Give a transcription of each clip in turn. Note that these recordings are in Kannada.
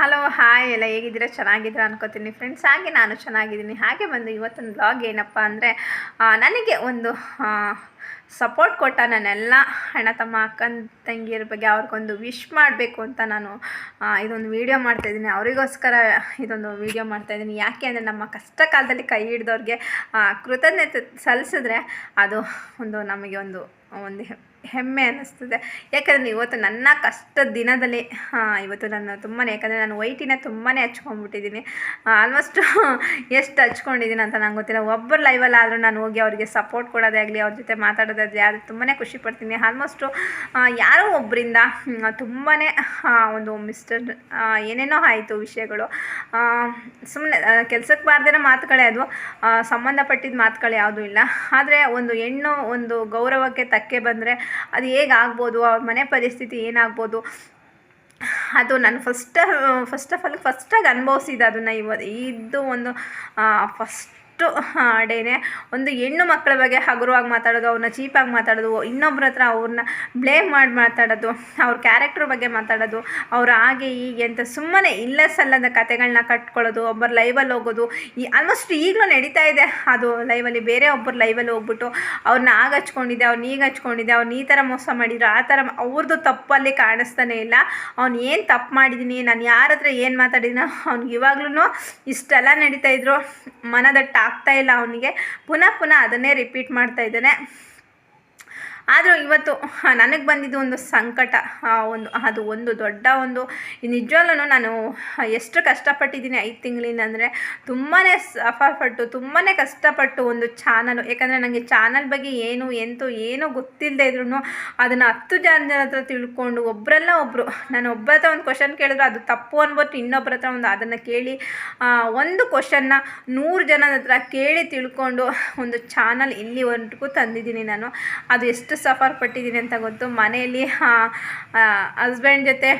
ಹಲೋ, ಹಾಯ್ ಎಲ್ಲ ಹೇಗಿದ್ದೀರಾ? ಚೆನ್ನಾಗಿದ್ದೀರಾ ಅನ್ಕೋತೀನಿ. ಫ್ರೆಂಡ್ಸ್ ಹಾಗೆ ನಾನು ಚೆನ್ನಾಗಿದ್ದೀನಿ. ಹಾಗೆ ಬಂದು ಇವತ್ತಿನ ಬ್ಲಾಗ್ ಏನಪ್ಪ ಅಂದರೆ ನನಗೆ ಒಂದು ಸಪೋರ್ಟ್ ಕೊಟ್ಟ ನಾನೆಲ್ಲ ಅಣ್ಣ, ತಮ್ಮ, ಅಕ್ಕನ, ತಂಗಿಯರ ಬಗ್ಗೆ ಅವ್ರಿಗೊಂದು ವಿಶ್ ಮಾಡಬೇಕು ಅಂತ ನಾನು ಇದೊಂದು ವೀಡಿಯೋ ಮಾಡ್ತಾಯಿದ್ದೀನಿ ಅವರಿಗೋಸ್ಕರ ಇದೊಂದು ವೀಡಿಯೋ ಮಾಡ್ತಾಯಿದ್ದೀನಿ ಯಾಕೆ ಅಂದರೆ ನಮ್ಮ ಕಷ್ಟ ಕಾಲದಲ್ಲಿ ಕೈ ಹಿಡ್ದವ್ರಿಗೆ ಕೃತಜ್ಞತೆ ಸಲ್ಲಿಸಿದ್ರೆ ಅದು ಒಂದು ನಮಗೆ ಒಂದು ಒಂದು ಹೆಮ್ಮೆ ಅನ್ನಿಸ್ತದೆ. ಯಾಕಂದರೆ ಇವತ್ತು ನನ್ನ ಕಷ್ಟದ ದಿನದಲ್ಲಿ, ಹಾಂ, ಇವತ್ತು ನಾನು ತುಂಬಾ ಯಾಕಂದರೆ ನಾನು ವೈಟಿನ ತುಂಬಾ ಹಚ್ಕೊಂಡ್ಬಿಟ್ಟಿದ್ದೀನಿ. ಆಲ್ಮೋಸ್ಟ್ ಎಷ್ಟು ಹಚ್ಕೊಂಡಿದ್ದೀನಿ ಅಂತ ನಂಗೆ ಗೊತ್ತಿಲ್ಲ. ಒಬ್ಬರು ಲೈವಲ್ಲಿ ಆದರೂ ನಾನು ಹೋಗಿ ಅವರಿಗೆ ಸಪೋರ್ಟ್ ಕೊಡೋದೇ ಆಗಲಿ, ಅವ್ರ ಜೊತೆ ಮಾತಾಡೋದಾಗಲಿ ಅದು ತುಂಬಾ ಖುಷಿ ಪಡ್ತೀನಿ. ಆಲ್ಮೋಸ್ಟು ಯಾರೋ ಒಬ್ಬರಿಂದ ತುಂಬಾ ಒಂದು ಮಿಸ್ಟರ್ ಏನೇನೋ ಆಯಿತು ವಿಷಯಗಳು. ಸುಮ್ಮನೆ ಕೆಲಸಕ್ಕೆ ಬಾರ್ದಿರೋ ಮಾತುಗಳೇ ಅದು. ಸಂಬಂಧಪಟ್ಟಿದ್ದ ಮಾತುಗಳು ಯಾವುದೂ ಇಲ್ಲ. ಆದರೆ ಒಂದು ಹೆಣ್ಣು ಒಂದು ಗೌರವಕ್ಕೆ ತಕ್ಕೆ ಬಂದರೆ ಅದು ಹೇಗೆ ಆಗ್ಬೋದು, ಅವ್ರ ಮನೆ ಪರಿಸ್ಥಿತಿ ಏನಾಗ್ಬೋದು, ಅದು ನಾನು ಫಸ್ಟ್ ಫಸ್ಟ್ ಆಫ್ ಆಲ್ ಫಸ್ಟಾಗಿ ಅನುಭವಿಸಿದೆ ಅದನ್ನು ಇವ ಇದು ಒಂದು ಫಸ್ಟು ಡೇನೆ ಒಂದು ಹೆಣ್ಣು ಮಕ್ಕಳ ಬಗ್ಗೆ ಹಗುರವಾಗಿ ಮಾತಾಡೋದು, ಅವ್ರನ್ನ ಚೀಪಾಗಿ ಮಾತಾಡೋದು, ಇನ್ನೊಬ್ರ ಹತ್ರ ಅವ್ರನ್ನ ಬ್ಲೇಮ್ ಮಾಡಿ ಮಾತಾಡೋದು, ಅವ್ರ ಕ್ಯಾರೆಕ್ಟ್ರ್ ಬಗ್ಗೆ ಮಾತಾಡೋದು, ಅವ್ರು ಹಾಗೆ, ಹೀಗೆ ಅಂತ ಸುಮ್ಮನೆ ಇಲ್ಲ ಸಲ್ಲದ ಕತೆಗಳನ್ನ ಕಟ್ಕೊಳ್ಳೋದು, ಒಬ್ಬರು ಲೈವಲ್ಲಿ ಹೋಗೋದು. ಈ ಆಲ್ಮೋಸ್ಟ್ ಈಗಲೂ ನಡೀತಾ ಇದೆ ಅದು ಲೈವಲ್ಲಿ ಬೇರೆ ಒಬ್ಬರು ಲೈವಲ್ಲಿ ಹೋಗ್ಬಿಟ್ಟು ಅವ್ರನ್ನ ಆಗ ಹಚ್ಕೊಂಡಿದ್ದೆ ಅವ್ರನ್ನ ಈಗ ಹಚ್ಕೊಂಡಿದ್ದೆ ಅವ್ನು ಈ ಥರ ಮೋಸ ಮಾಡಿದ್ರು, ಆ ಥರ ಅವ್ರದ್ದು ತಪ್ಪಲ್ಲಿ ಕಾಣಿಸ್ತಾನೆ ಇಲ್ಲ. ಅವ್ನು ಏನು ತಪ್ಪು ಮಾಡಿದ್ದೀನಿ ನಾನು ಯಾರ ಹತ್ರ ಏನು ಮಾತಾಡಿದ್ದೀನೋ ಅವ್ನಿಗೆ ಇವಾಗ್ಲೂ ಇಷ್ಟೆಲ್ಲ ನಡೀತಾ ಇದ್ರು. ಮನದಟ್ಟು ಆಗ್ತಾ ಇಲ್ಲ ಅವನಿಗೆ. ಪುನಃ ಪುನಃ ಅದನ್ನೇ ರಿಪೀಟ್ ಮಾಡ್ತಾ ಇದ್ದಾನೆ. ಆದರೂ ಇವತ್ತು ನನಗೆ ಬಂದಿದ್ದು ಒಂದು ಸಂಕಟ. ಒಂದು, ಅದು ಒಂದು ದೊಡ್ಡ ಒಂದು ನಿಜವಲ್ಲೂ ನಾನು ಎಷ್ಟು ಕಷ್ಟಪಟ್ಟಿದ್ದೀನಿ ಐದು ತಿಂಗಳಿಂದ ಅಂದರೆ ತುಂಬಾ ಸಫರ್ಪಟ್ಟು ತುಂಬಾ ಕಷ್ಟಪಟ್ಟು ಒಂದು ಚಾನಲು. ಯಾಕಂದರೆ ನನಗೆ ಚಾನಲ್ ಬಗ್ಗೆ ಏನು, ಎಂತೂ ಏನೂ ಗೊತ್ತಿಲ್ಲದೆ ಇದ್ರೂ ಅದನ್ನು ಹತ್ತು ಜನ ಹತ್ರ ತಿಳ್ಕೊಂಡು ಒಬ್ಬರಲ್ಲ ಒಬ್ಬರು ನಾನು ಒಬ್ಬರ ಹತ್ರ ಒಂದು ಕ್ವಶನ್ ಕೇಳಿದ್ರು ಅದು ತಪ್ಪು ಅನ್ಬಿಟ್ಟು ಇನ್ನೊಬ್ಬರ ಹತ್ರ ಒಂದು ಅದನ್ನು ಕೇಳಿ ಒಂದು ಕ್ವಶನ್ನ ನೂರು ಜನದ ಹತ್ರ ಕೇಳಿ ತಿಳ್ಕೊಂಡು ಒಂದು ಚಾನಲ್ ಇಲ್ಲಿವರೆಗೂ ತಂದಿದ್ದೀನಿ ನಾನು. ಅದು ಎಷ್ಟು ಸಫರ್ ಪಟ್ಟಿದ್ದೀನಿ ಅಂತ ಗೊತ್ತು. ಮನೆಯಲ್ಲಿ ಹಸ್ಬೆಂಡ್ ಜೊತೆ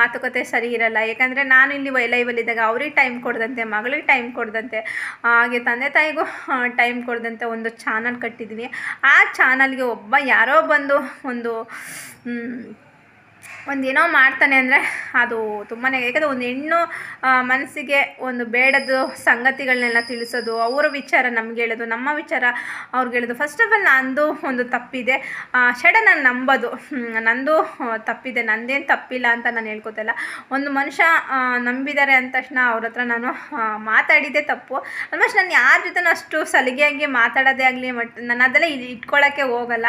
ಮಾತುಕತೆ ಸರಿ ಇರಲ್ಲ. ಯಾಕಂದರೆ ನಾನು ಇಲ್ಲಿ ವೈ ಲೈವಲ್ಲಿದ್ದಾಗ ಅವ್ರಿಗೆ ಟೈಮ್ ಕೊಡ್ದಂತೆ, ಮಗಳಿಗೆ ಟೈಮ್ ಕೊಡ್ದಂತೆ, ಹಾಗೆ ತಂದೆ ತಾಯಿಗೂ ಟೈಮ್ ಕೊಡ್ದಂತೆ ಒಂದು ಚಾನಲ್ ಕಟ್ಟಿದ್ದೀನಿ ಆ ಚಾನಲ್ಗೆ ಒಬ್ಬ ಯಾರೋ ಬಂದು ಒಂದು ಮ್, ಒಂದೇನೋ ಮಾಡ್ತಾನೆ ಅಂದರೆ ಅದು ತುಂಬಾ ಯಾಕಂದರೆ ಒಂದು ಹೆಣ್ಣು ಮನಸ್ಸಿಗೆ ಒಂದು ಬೇಡದು ಸಂಗತಿಗಳನ್ನೆಲ್ಲ ತಿಳಿಸೋದು ಅವರ ವಿಚಾರ ನಮ್ಗೆ ಹೇಳೋದು ನಮ್ಮ ವಿಚಾರ ಅವ್ರಿಗೆ ಹೇಳೋದು. ಫಸ್ಟ್ ಆಫ್ ಆಲ್ ನಂದು ಒಂದು ತಪ್ಪಿದೆ. ಸಡನ್ ನಾನು ನಂಬೋದು. ನಂದು ತಪ್ಪಿದೆ. ನಂದೇನು ತಪ್ಪಿಲ್ಲ ಅಂತ ನಾನು ಹೇಳ್ಕೊತಲ್ಲ ಒಂದು ಮನುಷ್ಯ ನಂಬಿದ್ದಾರೆ ಅಂದ ತಕ್ಷಣ ಅವ್ರ ಹತ್ರ ನಾನು ಮಾತಾಡಿದ್ದೆ ತಪ್ಪು. ಆಲ್ಮೋಸ್ಟ್ ನಾನು ಯಾರ ಜೊತೆನೂ ಅಷ್ಟು ಸಲಿಗೆಯಾಗಿ ಮಾತಾಡೋದೇ ಆಗಲಿ ಬಟ್ ನಾನು ಅದೆಲ್ಲ ಇಟ್ಕೊಳ್ಳೋಕ್ಕೆ ಹೋಗಲ್ಲ.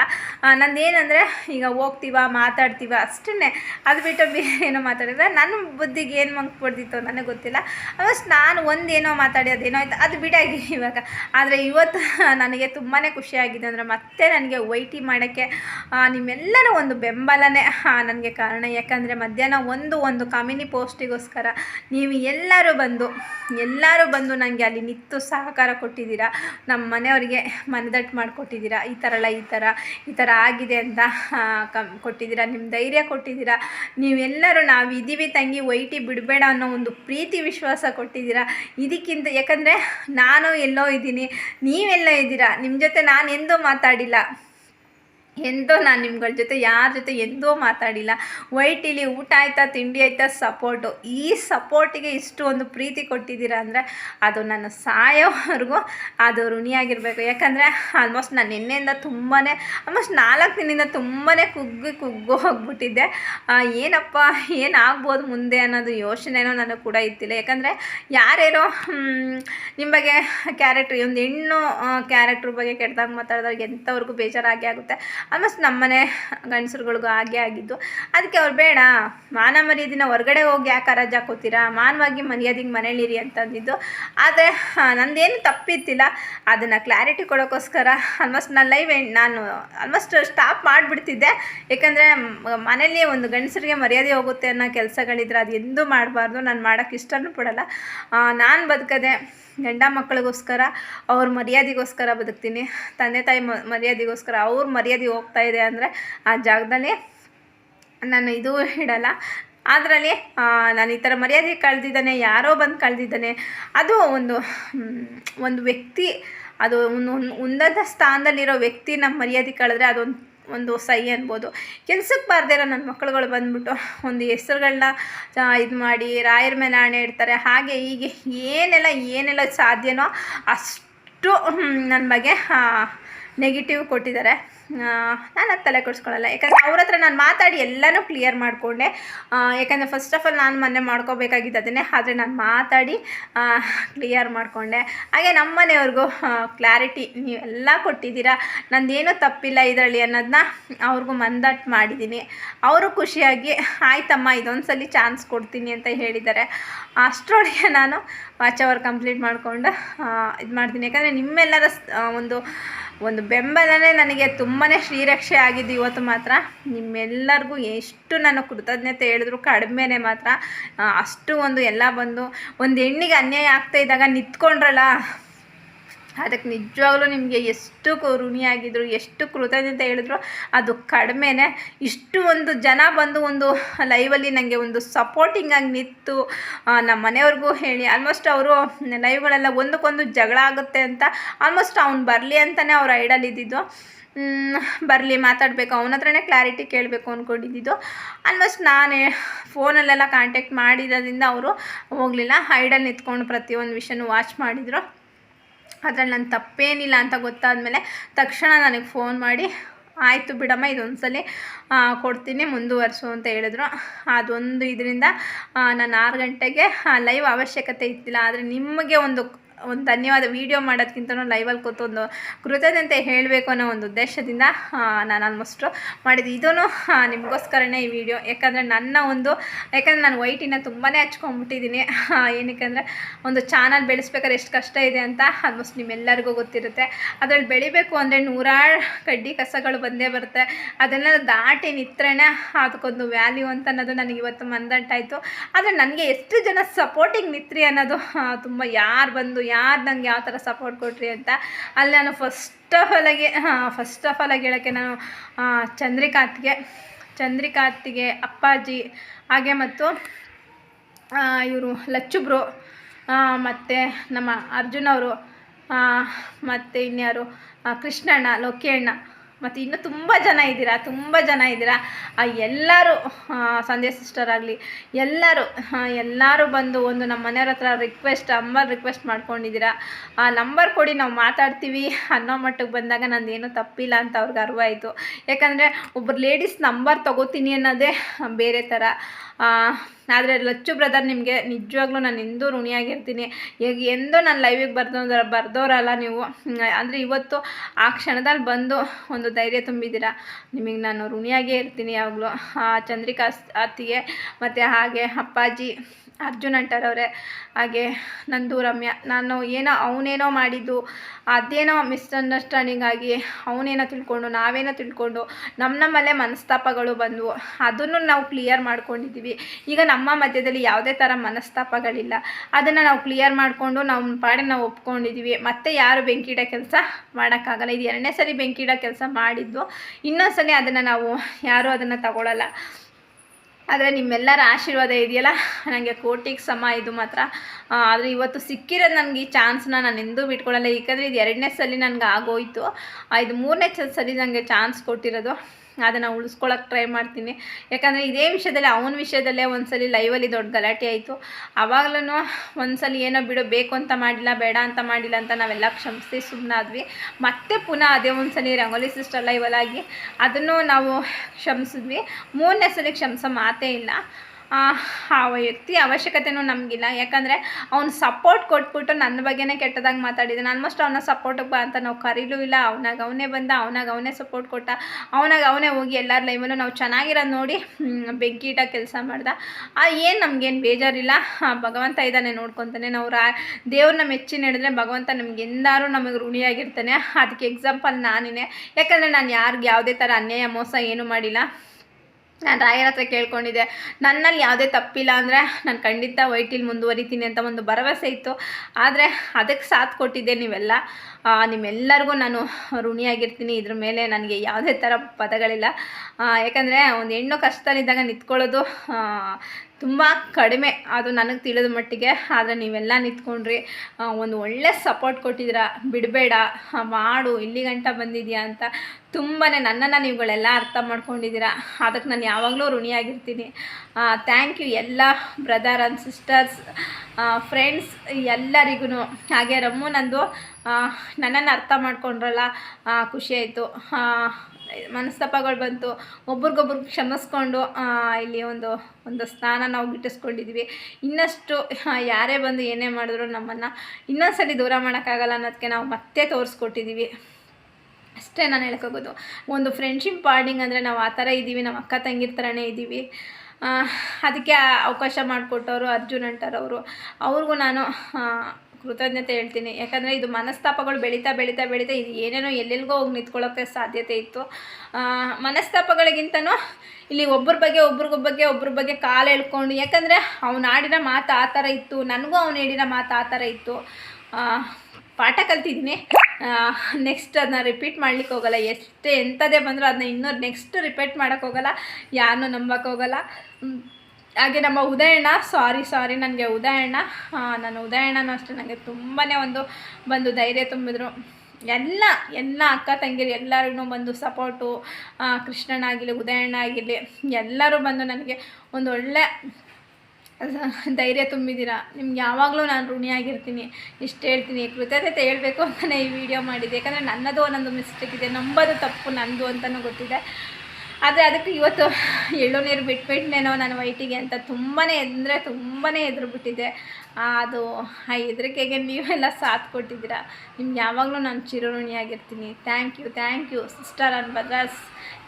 ನಂದೇನಂದರೆ ಈಗ ಹೋಗ್ತೀವ ಮಾತಾಡ್ತೀವ ಅಷ್ಟೇ ಅದು ಬಿಟ್ಟು ಬೇರೆ ಏನೋ ಮಾತಾಡಿದ್ರೆ, ನನ್ನ ಬುದ್ಧಿಗೆ ಏನು ಮಂಕ್ ಬಿಡ್ದಿತ್ತು ನನಗೆ ಗೊತ್ತಿಲ್ಲ. ಆಲ್ಮೋಸ್ಟ್ ನಾನು ಒಂದೇನೋ ಮಾತಾಡಿ ಅದೇನೋ ಆಯ್ತು. ಅದು ಬಿಡಾಗಿ ಇವಾಗ. ಆದರೆ ಇವತ್ತು ನನಗೆ ತುಂಬಾ ಖುಷಿಯಾಗಿದೆ ಅಂದರೆ ಮತ್ತೆ ನನಗೆ ವೈಟಿ ಮಾಡೋಕ್ಕೆ ನಿಮ್ಮೆಲ್ಲರ ಒಂದು ಬೆಂಬಲನೇ ನನಗೆ ಕಾರಣ. ಯಾಕಂದರೆ ಮಧ್ಯಾಹ್ನ ಒಂದು ಒಂದು ಕಮಿನಿ ಪೋಸ್ಟಿಗೋಸ್ಕರ ನೀವು ಎಲ್ಲರೂ ಬಂದು ಎಲ್ಲರೂ ಬಂದು ನನಗೆ ಅಲ್ಲಿ ನಿತ್ತು ಸಹಕಾರ ಕೊಟ್ಟಿದ್ದೀರಾ? ನಮ್ಮ ಮನೆಯವರಿಗೆ ಮನದಟ್ಟು ಮಾಡಿಕೊಟ್ಟಿದ್ದೀರಾ? ಈ ಥರ ಅಲ್ಲ ಈ ಥರ ಈ ಥರ ಆಗಿದೆ ಅಂತ ಕಮ್ ಕೊಟ್ಟಿದ್ದೀರಾ? ನಿಮ್ಮ ಧೈರ್ಯ ಕೊಟ್ಟಿದ್ದೀರಾ? ನೀವೆಲ್ಲರೂ ನಾವು ಇದ್ದೀವಿ ತಂಗಿ, ವೈಟಿ ಬಿಡಬೇಡ ಅನ್ನೋ ಒಂದು ಪ್ರೀತಿ ವಿಶ್ವಾಸ ಕೊಟ್ಟಿದ್ದೀರಾ? ಇದಕ್ಕಿಂತ, ಯಾಕಂದರೆ ನಾನು ಎಲ್ಲೋ ಇದ್ದೀನಿ, ನೀವೆಲ್ಲೋ ಇದ್ದೀರಾ? ನಿಮ್ಮ ಜೊತೆ ನಾನು ಎಂದೂ ಮಾತಾಡಿಲ್ಲ. ಎಂದೋ ನಾನು ನಿಮ್ಗಳ ಜೊತೆ, ಯಾರ ಜೊತೆ ಎಂದೋ ಮಾತಾಡಿಲ್ಲ. ಇಲ್ಲಿ ಊಟ ಆಯ್ತಾ, ತಿಂಡಿ ಆಯ್ತಾ, ಸಪೋರ್ಟು. ಈ ಸಪೋರ್ಟಿಗೆ ಇಷ್ಟು ಒಂದು ಪ್ರೀತಿ ಕೊಟ್ಟಿದ್ದೀರಾ ಅಂದರೆ ಅದು ನಾನು ಸಾಯೋವರೆಗೂ, ಅದು ಋಣಿಯಾಗಿರಬೇಕು. ಯಾಕಂದರೆ ಆಲ್ಮೋಸ್ಟ್ ನಾನು ನಿನ್ನೆಯಿಂದ ತುಂಬಾ ಆಲ್ಮೋಸ್ಟ್ ನಾಲ್ಕು ದಿನದಿಂದ ತುಂಬಾ ಕುಗ್ಗಿ ಕುಗ್ಗು ಹೋಗ್ಬಿಟ್ಟಿದ್ದೆ. ಏನಪ್ಪ ಏನಾಗ್ಬೋದು ಮುಂದೆ ಅನ್ನೋದು ಯೋಚನೆನೂ ನನಗೆ ಕೂಡ ಇತ್ತಿಲ್ಲ. ಯಾಕಂದರೆ ಯಾರ್ಯಾರೋ ನಿಮ್ಮ ಬಗ್ಗೆ ಕ್ಯಾರೆಕ್ಟ್ರ್ ಒಂದು ಹೆಣ್ಣು ಕ್ಯಾರೆಕ್ಟ್ರ್ ಬಗ್ಗೆ ಕೆಟ್ಟದಾಗ ಮಾತಾಡಿದಾಗ ಎಂಥವ್ರಿಗೂ ಬೇಜಾರಾಗಿ ಆಗುತ್ತೆ. ಆಲ್ಮೋಸ್ಟ್ ನಮ್ಮನೆ ಗಂಡಸರುಗಳಿಗೂ ಹಾಗೆ ಆಗಿದ್ದು. ಅದಕ್ಕೆ ಅವ್ರು ಬೇಡ, ಮಾನ ಮರ್ಯಾದಿನ ಹೊರಗಡೆ ಹೋಗಿ ಯಾಕೆ ರಜಾ ಹಾಕೋತೀರಾ? ಮಾನವಾಗಿ ಮರ್ಯಾದೆಗೆ ಮನೇಲಿರಿ ಅಂತಂದಿದ್ದು ಆದರೆ ನಂದೇನು ತಪ್ಪಿತ್ತಿಲ್ಲ ಅದನ್ನು ಕ್ಲಾರಿಟಿ ಕೊಡೋಕ್ಕೋಸ್ಕರ ಆಲ್ಮೋಸ್ಟ್ ನಾನು ಲೈವ್ ನಾನು ಆಲ್ಮೋಸ್ಟ್ ಸ್ಟಾಪ್ ಮಾಡಿಬಿಡ್ತಿದ್ದೆ. ಏಕೆಂದರೆ ಮನೇಲಿ ಒಂದು ಗಂಡಸರಿಗೆ ಮರ್ಯಾದೆ ಹೋಗುತ್ತೆ ಅನ್ನೋ ಕೆಲಸಗಳಿದ್ರೆ ಅದು ಎಂದೂ ಮಾಡಬಾರ್ದು. ನಾನು ಮಾಡೋಕ್ಕೆ ಇಷ್ಟನೂ ಪಡಲ್ಲ. ನಾನು ಬದುಕದೆ ಗಂಡ ಮಕ್ಕಳಿಗೋಸ್ಕರ ಅವ್ರ ಮರ್ಯಾದೆಗೋಸ್ಕರ ಬದುಕ್ತೀನಿ. ತಂದೆ ತಾಯಿ ಮರ್ಯಾದೆಗೋಸ್ಕರ ಅವ್ರ ಮರ್ಯಾದೆ ಹೋಗ್ತಾ ಇದೆ ಅಂದರೆ ಆ ಜಾಗದಲ್ಲಿ ನಾನು ಇದು ಇಡಲ್ಲ ಅದರಲ್ಲಿ ನಾನು ಈ ಥರ ಮರ್ಯಾದೆ ಕಳೆದಿದ್ದಾನೆ, ಯಾರೋ ಬಂದು ಕಳೆದಿದ್ದಾನೆ, ಅದು ಒಂದು ಒಂದು ವ್ಯಕ್ತಿ, ಅದು ಒಂದು ಉನ್- ಉನ್ನತ ಸ್ಥಾನದಲ್ಲಿರೋ ವ್ಯಕ್ತಿ ನಮ್ಮ ಮರ್ಯಾದೆ ಕಳೆದ್ರೆ ಅದೊಂದು ಒಂದು ಸೈ ಅನ್ಬೋದು. ಕೆಲ್ಸಕ್ಕೆ ಬಾರ್ದೇ ಇರೋ ನನ್ನ ಮಕ್ಕಳುಗಳು ಬಂದ್ಬಿಟ್ಟು ಒಂದು ಹೆಸರುಗಳನ್ನ ಇದು ಮಾಡಿ ರಾಯರ ಮೇಲೆ ಆಣೆ ಇಡ್ತಾರೆ. ಹಾಗೆ ಹೀಗೆ ಏನೆಲ್ಲ ಏನೆಲ್ಲ ಸಾಧ್ಯನೋ ಅಷ್ಟು ನನ್ನ ಬಗ್ಗೆ ನೆಗೆಟಿವ್ ಕೊಟ್ಟಿದ್ದಾರೆ. ನಾನು ಅದು ತಲೆ ಕೊಡಿಸ್ಕೊಳ್ಳಲ್ಲ ಯಾಕಂದರೆ ಅವ್ರ ಹತ್ರ ನಾನು ಮಾತಾಡಿ ಎಲ್ಲನೂ ಕ್ಲಿಯರ್ ಮಾಡಿಕೊಂಡೆ. ಯಾಕಂದರೆ ಫಸ್ಟ್ ಆಫ್ ಆಲ್ ನಾನು ಮೊನ್ನೆ ಮಾಡ್ಕೋಬೇಕಾಗಿದ್ದು ಅದನ್ನೇ, ಆದರೆ ನಾನು ಮಾತಾಡಿ ಕ್ಲಿಯರ್ ಮಾಡಿಕೊಂಡೆ. ಹಾಗೆ ನಮ್ಮ ಮನೆಯವ್ರಿಗೂ ಕ್ಲಾರಿಟಿ ನೀವೆಲ್ಲ ಕೊಟ್ಟಿದ್ದೀರಾ. ನಂದೇನೂ ತಪ್ಪಿಲ್ಲ ಇದರಲ್ಲಿ ಅನ್ನೋದನ್ನ ಅವ್ರಿಗೂ ಮಂದಟ್ಟು ಮಾಡಿದ್ದೀನಿ. ಅವರು ಖುಷಿಯಾಗಿ, ಆಯ್ತಮ್ಮ ಇದೊಂದು ಸಲ ಚಾನ್ಸ್ ಕೊಡ್ತೀನಿ ಅಂತ ಹೇಳಿದ್ದಾರೆ. ಅಷ್ಟರೊಳಗೆ ನಾನು ವಾಚ್ ಅವರ್ ಕಂಪ್ಲೀಟ್ ಮಾಡಿಕೊಂಡು ಇದು ಮಾಡ್ತೀನಿ. ಯಾಕಂದರೆ ನಿಮ್ಮೆಲ್ಲರ ಒಂದು ಒಂದು ಬೆಂಬಲನೇ ನನಗೆ ತುಂಬಾ ಶ್ರೀರಕ್ಷೆ ಆಗಿದ್ದು ಇವತ್ತು ಮಾತ್ರ. ನಿಮ್ಮೆಲ್ಲರಿಗೂ ಎಷ್ಟು ನಾನು ಕೃತಜ್ಞತೆ ಹೇಳಿದ್ರು ಕಡಿಮೆನೇ ಮಾತ್ರ. ಅಷ್ಟು ಒಂದು ಎಲ್ಲ ಬಂದು, ಒಂದು ಹೆಣ್ಣಿಗೆ ಅನ್ಯಾಯ ಆಗ್ತಾ ಇದ್ದಾಗ ನಿಂತ್ಕೊಂಡ್ರಲ್ಲ ಅದಕ್ಕೆ ನಿಜವಾಗ್ಲೂ ನಿಮಗೆ ಎಷ್ಟು ಋಣಿಯಾಗಿದ್ರು ಎಷ್ಟು ಕೃತಜ್ಞತೆ ಹೇಳಿದ್ರು ಅದು ಕಡಿಮೆನೇ ಇಷ್ಟು ಒಂದು ಜನ ಬಂದು ಒಂದು ಲೈವಲ್ಲಿ ನನಗೆ ಒಂದು ಸಪೋರ್ಟಿಂಗ್ ಆಗಿ ನಿಂತು ನಮ್ಮ ಮನೆಯವ್ರಿಗೂ ಹೇಳಿ ಆಲ್ಮೋಸ್ಟ್ ಅವರು ಲೈವ್ಗಳೆಲ್ಲ ಒಂದಕ್ಕೊಂದು ಜಗಳ ಆಗುತ್ತೆ ಅಂತ ಆಲ್ಮೋಸ್ಟ್ ಅವ್ನು ಬರಲಿ ಅಂತಲೇ ಅವ್ರ ಐಡಲ್ ಇದ್ದಿದ್ದು. ಬರಲಿ ಮಾತಾಡಬೇಕು, ಅವನ ಹತ್ರನೇ ಕ್ಲಾರಿಟಿ ಕೇಳಬೇಕು ಅಂದ್ಕೊಂಡಿದ್ದು ಆಲ್ಮೋಸ್ಟ್ ನಾನೇ ಫೋನಲ್ಲೆಲ್ಲ ಕಾಂಟ್ಯಾಕ್ಟ್ ಮಾಡಿರೋದ್ರಿಂದ ಅವರು ಹೋಗಲಿಲ್ಲ ಐಡಲ್ ನಿಂತ್ಕೊಂಡು ಪ್ರತಿಯೊಂದು ವಿಷಯನೂ ವಾಚ್ ಮಾಡಿದರು. ಅದ್ರಲ್ಲಿ ನನ್ನ ತಪ್ಪೇನಿಲ್ಲ ಅಂತ ಗೊತ್ತಾದಮೇಲೆ ತಕ್ಷಣ ನನಗೆ ಫೋನ್ ಮಾಡಿ, ಆಯಿತು ಬಿಡಮ್ಮ, ಇದೊಂದ್ಸಲಿ ಸಲ ಕೊಡ್ತೀನಿ, ಮುಂದುವರಿಸು ಅಂತ ಹೇಳಿದ್ರು. ಅದೊಂದು ಇದರಿಂದ ನಾನು ಆರು ಗಂಟೆಗೆ ಲೈವ್ ಅವಶ್ಯಕತೆ ಇತ್ತಿಲ್ಲ ಆದರೆ ನಿಮಗೆ ಒಂದು ಒಂದು ಧನ್ಯವಾದ ವೀಡಿಯೋ ಮಾಡೋದಕ್ಕಿಂತ ಲೈವಲ್ಲಿ ಕೂತು ಒಂದು ಕೃತಜ್ಞತೆ ಹೇಳಬೇಕು ಅನ್ನೋ ಒಂದು ಉದ್ದೇಶದಿಂದ ನಾನು ಆಲ್ಮೋಸ್ಟು ಮಾಡಿದ್ದು. ಇದೂ ನಿಮಗೋಸ್ಕರನೇ ಈ ವಿಡಿಯೋ ಯಾಕಂದರೆ ನನ್ನ ಒಂದು, ಯಾಕಂದರೆ ನಾನು ವೈಟಿನ ತುಂಬಾ ಹಚ್ಕೊಂಡ್ಬಿಟ್ಟಿದ್ದೀನಿ. ಏನಕ್ಕೆ ಅಂದರೆ ಒಂದು ಚಾನಲ್ ಬೆಳೆಸ್ಬೇಕಾದ್ರೆ ಎಷ್ಟು ಕಷ್ಟ ಇದೆ ಅಂತ ಆಲ್ಮೋಸ್ಟ್ ನಿಮ್ಮೆಲ್ಲರಿಗೂ ಗೊತ್ತಿರುತ್ತೆ. ಅದರಲ್ಲಿ ಬೆಳಿಬೇಕು ಅಂದರೆ ನೂರಾರು ಕಡ್ಡಿ ಕಸಗಳು ಬಂದೇ ಬರುತ್ತೆ. ಅದನ್ನೆಲ್ಲ ದಾಟಿ ನಿತ್ರೇ ಅದಕ್ಕೊಂದು ವ್ಯಾಲ್ಯೂ ಅಂತ ಅನ್ನೋದು ನನಗೆ ಇವತ್ತು ಮಂದಂಟಾಯಿತು. ಆದರೆ ನನಗೆ ಎಷ್ಟು ಜನ ಸಪೋರ್ಟಿಂಗ್ ನಿತ್ರಿ ಅನ್ನೋದು ತುಂಬ ಯಾರು ಬಂದು ಯಾರು ನಂಗೆ ಯಾವ ಥರ ಸಪೋರ್ಟ್ ಕೊಟ್ರಿ ಅಂತ. ಅಲ್ಲಿ ನಾನು ಫಸ್ಟ್ ಆಫ್ ಆಲಾಗಿ ಹಾಂ ಫಸ್ಟ್ ಆಫ್ ಆಗಿ ಹೇಳೋಕ್ಕೆ ನಾನು ಚಂದ್ರಿಕಾತ್ಗೆ ಚಂದ್ರಿಕಾತ್ಗೆ ಅಪ್ಪಾಜಿ, ಹಾಗೆ ಮತ್ತು ಇವರು ಲಚ್ಚುಬ್ರು ಮತ್ತು ನಮ್ಮ ಅರ್ಜುನವರು ಮತ್ತು ಇನ್ಯಾರು ಕೃಷ್ಣಣ್ಣ ಲೋಕಿಯಣ್ಣ ಮತ್ತು ಇನ್ನೂ ತುಂಬ ಜನ ಇದ್ದೀರಾ, ತುಂಬ ಜನ ಇದ್ದೀರಾ? ಎಲ್ಲರೂ ಸಂಜೆ ಸಿಸ್ಟರ್ ಆಗಲಿ, ಎಲ್ಲರೂ ಎಲ್ಲರೂ ಬಂದು ಒಂದು ನಮ್ಮ ಮನೆಯವ್ರ ಹತ್ರ ರಿಕ್ವೆಸ್ಟ್ ನಂಬರ್ ರಿಕ್ವೆಸ್ಟ್ ಮಾಡ್ಕೊಂಡಿದ್ದೀರಾ? ಆ ನಂಬರ್ ಕೊಡಿ, ನಾವು ಮಾತಾಡ್ತೀವಿ ಅನ್ನೋ ಮಟ್ಟಕ್ಕೆ ಬಂದಾಗ ನಂದೇನು ತಪ್ಪಿಲ್ಲ ಅಂತ ಅವ್ರಿಗೆ ಅರಿವಾಯಿತು. ಯಾಕಂದರೆ ಒಬ್ಬರು ಲೇಡೀಸ್ ನಂಬರ್ ತಗೋತೀನಿ ಅನ್ನೋದೇ ಬೇರೆ ಥರ. ಆದರೆ ಲಚ್ಚು ಬ್ರದರ್ ನಿಮಗೆ ನಿಜವಾಗ್ಲೂ ನಾನು ಎಂದೂ ಋಣಿಯಾಗಿರ್ತೀನಿ. ಎಂದೂ ನಾನು ಲೈವಿಗೆ ಬರ್ದೋ ಬರ್ದೋರಲ್ಲ ನೀವು. ಅಂದರೆ ಇವತ್ತು ಆ ಕ್ಷಣದಲ್ಲಿ ಬಂದು ಒಂದು ಧೈರ್ಯ ತುಂಬಿದ್ದೀರಾ? ನಿಮಗೆ ನಾನು ಋಣಿಯಾಗೇ ಇರ್ತೀನಿ ಯಾವಾಗಲೂ. ಚಂದ್ರಿಕಾ ಅತ್ತಿಗೆ, ಮತ್ತು ಹಾಗೆ ಅಪ್ಪಾಜಿ, ಅರ್ಜುನ್ ಅಂಟಾರವ್ರೆ, ಹಾಗೆ ನಂದು ರಮ್ಯ. ನಾನು ಏನೋ ಅವನೇನೋ ಮಾಡಿದ್ದು, ಅದೇನೋ ಮಿಸ್ಅಂಡರ್ಸ್ಟ್ಯಾಂಡಿಂಗ್ ಆಗಿ ಅವನೇನೋ ತಿಳ್ಕೊಂಡು, ನಾವೇನೋ ತಿಳ್ಕೊಂಡು ನಮ್ಮ ನಮ್ಮಲ್ಲೇ ಮನಸ್ತಾಪಗಳು ಬಂದವು. ಅದನ್ನು ನಾವು ಕ್ಲಿಯರ್ ಮಾಡ್ಕೊಂಡಿದ್ದೀವಿ. ಈಗ ನಮ್ಮ ಮಧ್ಯದಲ್ಲಿ ಯಾವುದೇ ಥರ ಮನಸ್ತಾಪಗಳಿಲ್ಲ. ಅದನ್ನು ನಾವು ಕ್ಲಿಯರ್ ಮಾಡಿಕೊಂಡು ನಮ್ಮ ಪಾಡಿಗೆ ನಾವು ಒಪ್ಕೊಂಡಿದ್ದೀವಿ ಮತ್ತೆ ಯಾರು ಬೆಂಕಿಡೋ ಕೆಲಸ ಮಾಡೋಕ್ಕಾಗಲ್ಲ. ಇದು ಎರಡನೇ ಸರಿ ಬೆಂಕಿಡೋ ಕೆಲಸ ಮಾಡಿದ್ದು ಇನ್ನೊಂದು ಸಲ ಅದನ್ನು ನಾವು ಯಾರೂ ಅದನ್ನು ತಗೊಳ್ಳಲ್ಲ ಆದರೆ ನಿಮ್ಮೆಲ್ಲರ ಆಶೀರ್ವಾದ ಇದೆಯಲ್ಲ? ನನಗೆ ಕೋಟಿಗೆ ಸಮ ಇದು ಮಾತ್ರ. ಆದರೆ ಇವತ್ತು ಸಿಕ್ಕಿರೋದು ನನಗೆ ಈ ಚಾನ್ಸ್ನ ನಾನು ಎಂದೂ ಬಿಟ್ಕೊಳ್ಳಲ್ಲ ಏಕೆಂದರೆ ಇದು ಎರಡನೇ ಸಲ ನನಗೆ ಆಗೋಯ್ತು. ಇದು ಮೂರನೇ ಸಲ ನನಗೆ ಚಾನ್ಸ್ ಕೊಟ್ಟಿರೋದು. ಅದನ್ನು ಉಳಿಸ್ಕೊಳ್ಳೋಕೆ ಟ್ರೈ ಮಾಡ್ತೀನಿ. ಯಾಕಂದರೆ ಇದೇ ವಿಷಯದಲ್ಲಿ, ಅವನ ವಿಷಯದಲ್ಲೇ ಒಂದ್ಸಲಿ ಲೈವಲ್ಲಿ ದೊಡ್ಡ ಗಲಾಟೆ ಆಯಿತು. ಆವಾಗಲೂ ಒಂದ್ಸಲಿ ಏನೋ ಬಿಡು, ಬೇಕು ಅಂತ ಮಾಡಿಲ್ಲ, ಬೇಡ ಅಂತ ಮಾಡಿಲ್ಲ ಅಂತ ನಾವೆಲ್ಲ ಕ್ಷಮಿಸಿ ಸುಮ್ಮನಾದ್ವಿ ಮತ್ತೆ ಪುನಃ ಅದೇ ಒಂದ್ಸಲಿ ರಂಗೋಲಿ ಸಿಸ್ಟರ್ ಲೈವಲ್ಲಾಗಿ ಅದನ್ನು ನಾವು ಕ್ಷಮಿಸಿದ್ವಿ. ಮೂರನೇ ಸಲ ಕ್ಷಮಿಸೋ ಮಾತೇ ಇಲ್ಲ. ಆ ವ್ಯಕ್ತಿ ಅವಶ್ಯಕತೆಯೂ ನಮಗಿಲ್ಲ. ಯಾಕಂದರೆ ಅವ್ನು ಸಪೋರ್ಟ್ ಕೊಟ್ಬಿಟ್ಟು ನನ್ನ ಬಗ್ಗೆನೇ ಕೆಟ್ಟದಾಗಿ ನಾನು ಆಲ್ಮೋಸ್ಟ್ ಅವನ ಸಪೋರ್ಟಿಗೆ ಬಾ ಅಂತ ನಾವು ಕರೀಲೂ ಇಲ್ಲ. ಅವನಾಗ ಅವನೇ ಬಂದ, ಅವನಾಗ ಅವನೇ ಸಪೋರ್ಟ್ ಕೊಟ್ಟ, ಅವನಾಗ ಅವನೇ ಹೋಗಿ ಎಲ್ಲರ ಲೈವಲ್ಲೂ ನಾವು ಚೆನ್ನಾಗಿರೋದು ನೋಡಿ ಇಟ್ಟ ಕೆಲಸ ಮಾಡ್ದ. ಆ, ಏನು ನಮಗೇನು ಬೇಜಾರಿಲ್ಲ. ಭಗವಂತ ಇದ್ದಾನೆ ನೋಡ್ಕೊತಾನೆ. ನಾವು ರಾ, ದೇವ್ರನ್ನ ಮೆಚ್ಚಿ ನಡೆದ್ರೆ ಭಗವಂತ ನಮ್ಗೆ ಎಂದಾರು ನಮಗೆ ಋಣಿಯಾಗಿರ್ತಾನೆ. ಅದಕ್ಕೆ ಎಕ್ಸಾಂಪಲ್ ನಾನೇ ಯಾಕಂದರೆ ನಾನು ಯಾರಿಗೆ ಯಾವುದೇ ಥರ ಅನ್ಯಾಯ, ಮೋಸ ಏನೂ ಮಾಡಿಲ್ಲ. ನಾನು ರಾಯರ ಹತ್ರ ಕೇಳ್ಕೊಂಡಿದ್ದೆ. ನನ್ನಲ್ಲಿ ಯಾವುದೇ ತಪ್ಪಿಲ್ಲ ಅಂದರೆ ನಾನು ಖಂಡಿತ ವೈಟಿಲ್ ಮುಂದುವರಿತೀನಿ ಅಂತ ಒಂದು ಭರವಸೆ ಇತ್ತು. ಆದರೆ ಅದಕ್ಕೆ ಸಾಥ್ ಕೊಟ್ಟಿದ್ದೆ ನೀವೆಲ್ಲ. ನಿಮ್ಮೆಲ್ಲರಿಗೂ ನಾನು ಋಣಿಯಾಗಿರ್ತೀನಿ. ಇದ್ರ ಮೇಲೆ ನನಗೆ ಯಾವುದೇ ಥರ ಪದಗಳಿಲ್ಲ. ಯಾಕಂದರೆ ಒಂದು ಹೆಣ್ಣು ಕಷ್ಟದಲ್ಲಿದ್ದಾಗ ನಿಂತ್ಕೊಳ್ಳೋದು ತುಂಬ ಕಡಿಮೆ. ಅದು ನನಗೆ ತಿಳಿದ ಮಟ್ಟಿಗೆ. ಆದರೆ ನೀವೆಲ್ಲ ನಿಂತ್ಕೊಂಡ್ರಿ. ಒಂದು ಒಳ್ಳೆ ಸಪೋರ್ಟ್ ಕೊಟ್ಟಿದ್ದೀರ. ಬಿಡಬೇಡ. ಮಾಡು. ಇಲ್ಲಿ ಗಂಟ ಬಂದಿದೆಯಾ ಅಂತ ತುಂಬಾ ನನ್ನನ್ನು ನೀವುಗಳೆಲ್ಲ ಅರ್ಥ ಮಾಡ್ಕೊಂಡಿದ್ದೀರಾ. ಅದಕ್ಕೆ ನಾನು ಯಾವಾಗಲೂ ಋಣಿಯಾಗಿರ್ತೀನಿ. ಥ್ಯಾಂಕ್ ಯು ಎಲ್ಲ ಬ್ರದರ್ ಆ್ಯಂಡ್ ಸಿಸ್ಟರ್ಸ್ ಫ್ರೆಂಡ್ಸ್ ಎಲ್ಲರಿಗೂ ಹಾಗೆ ರಮ್ಮು ನಂದು ನನ್ನನ್ನು ಅರ್ಥ ಮಾಡ್ಕೊಂಡ್ರಲ್ಲ. ಖುಷಿಯಾಯಿತು ಮನಸ್ತಾಪಗಳು ಬಂತು. ಒಬ್ರಿಗೊಬ್ರು ಕ್ಷಮಿಸ್ಕೊಂಡು ಇಲ್ಲಿ ಒಂದು ಒಂದು ಸ್ಥಾನ ನಾವು ಗಿಟ್ಟಿಸ್ಕೊಂಡಿದ್ವಿ ಇನ್ನಷ್ಟು ಯಾರೇ ಬಂದು ಏನೇ ಮಾಡಿದ್ರು ನಮ್ಮನ್ನು ಇನ್ನೊಂದ್ಸಲಿ ದೂರ ಮಾಡೋಕ್ಕಾಗಲ್ಲ ಅನ್ನೋದಕ್ಕೆ ನಾವು ಮತ್ತೆ ತೋರಿಸ್ಕೊಟ್ಟಿದ್ದೀವಿ ಅಷ್ಟೇ ನಾನು ಹೇಳ್ಕೋಬೋದು ಒಂದು ಫ್ರೆಂಡ್ಶಿಪ್ ಬಾಂಡಿಂಗ್ ಅಂದರೆ ನಾವು ಆ ಥರ ಇದ್ದೀವಿ, ನಮ್ಮ ಅಕ್ಕ ತಂಗಿರ ಥರನೇ ಇದ್ದೀವಿ. ಅದಕ್ಕೆ ಅವಕಾಶ ಮಾಡಿಕೊಟ್ಟವರು ಅರ್ಜುನ್ ಅಂಟಾರವರು ಅವ್ರಿಗೂ ನಾನು ಕೃತಜ್ಞತೆ ಹೇಳ್ತೀನಿ. ಯಾಕಂದರೆ ಇದು ಮನಸ್ತಾಪಗಳು ಬೆಳೀತಾ ಬೆಳೀತಾ ಬೆಳೀತಾ ಇದು ಏನೇನೋ ಎಲ್ಲೆಲ್ಲಿಗೋ ಹೋಗಿ ನಿಂತ್ಕೊಳ್ಳೋಕ್ಕೆ ಸಾಧ್ಯತೆ ಇತ್ತು. ಮನಸ್ತಾಪಗಳಿಗಿಂತನೂ ಇಲ್ಲಿ ಒಬ್ಬರ ಬಗ್ಗೆ ಒಬ್ರಿಗೊಬ್ಬ ಬಗ್ಗೆ ಒಬ್ರ ಬಗ್ಗೆ ಕಾಲು ಎಳ್ಕೊಂಡು, ಯಾಕಂದರೆ ಅವ್ನು ಆಡಿರೋ ಮಾತು ಆ ಥರ ಇತ್ತು, ನನಗೂ ಅವ್ನು ಹೇಳಿದ ಮಾತು ಆ ಥರ ಇತ್ತು. ಪಾಠ ಕಲ್ತಿದ್ದೀನಿ. ನೆಕ್ಸ್ಟ್ ಅದನ್ನ ರಿಪೀಟ್ ಮಾಡ್ಲಿಕ್ಕೆ ಹೋಗಲ್ಲ. ಎಷ್ಟೇ ಎಂಥದೇ ಬಂದರೂ ಅದನ್ನ ಇನ್ನೂ ನೆಕ್ಸ್ಟ್ ರಿಪೀಟ್ ಮಾಡೋಕ್ಕೋಗಲ್ಲ ಯಾರನ್ನೂ ನಂಬೋಕ್ಕೋಗಲ್ಲ. ಹಾಗೆ ನಮ್ಮ ಉದಯಣ್ಣ ಸಾರಿ ಸಾರಿ ನನಗೆ ಉದಯಣ್ಣ. ನಾನು ಉದಯಣ್ಣನೂ ಅಷ್ಟೇ. ನನಗೆ ತುಂಬಾ ಒಂದು ಬಂದು ಧೈರ್ಯ ತುಂಬಿದ್ರು. ಎಲ್ಲ ಎಲ್ಲ ಅಕ್ಕ ತಂಗಿರು ಎಲ್ಲರಿಗೂ ಬಂದು ಸಪೋರ್ಟು ಕೃಷ್ಣಣ್ಣ ಆಗಿರಲಿ, ಉದಯಣ್ಣ ಆಗಿರಲಿ, ಎಲ್ಲರೂ ಬಂದು ನನಗೆ ಒಂದು ಒಳ್ಳೆ ಧೈರ್ಯ ತುಂಬಿದ್ದೀರಾ. ನಿಮ್ಗೆ ಯಾವಾಗಲೂ ನಾನು ಋಣಿಯಾಗಿರ್ತೀನಿ ಇಷ್ಟು ಹೇಳ್ತೀನಿ. ಕೃತಜ್ಞತೆ ಹೇಳಬೇಕು ಅಂತಲೇ ಈ ವಿಡಿಯೋ ಮಾಡಿದೆ ಯಾಕಂದರೆ ನನ್ನದು ಒಂದೊಂದು ಮಿಸ್ಟೇಕ್ ಇದೆ. ನಂಬೋದು ತಪ್ಪು ನನ್ನದು ಅಂತಲೂ ಗೊತ್ತಿದೆ. ಆದರೆ ಅದಕ್ಕೆ ಇವತ್ತು ಎಳ್ಳು ನೀರು ಬಿಟ್ಬಿಟ್ನೇನೋ ನಾನು ವೈಟಿಗೆ ಅಂತ ತುಂಬಾ ಅಂದರೆ ತುಂಬಾ ಎದುರು ಬಿಟ್ಟಿದೆ ಅದು, ಆ ಹೆದರಿಕೆಗೆ ನೀವೆಲ್ಲ ಸಾಥ್ ಕೊಟ್ಟಿದ್ದೀರಾ. ನಿಮ್ಗೆ ಯಾವಾಗಲೂ ನಾನು ಚಿರಋಣಿಯಾಗಿರ್ತೀನಿ. Thank you thank you sister and brothers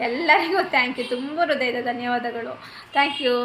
ಎಲ್ಲರಿಗೂ ಥ್ಯಾಂಕ್ ಯು ತುಂಬ ಹೃದಯದ ಧನ್ಯವಾದಗಳು. Thank you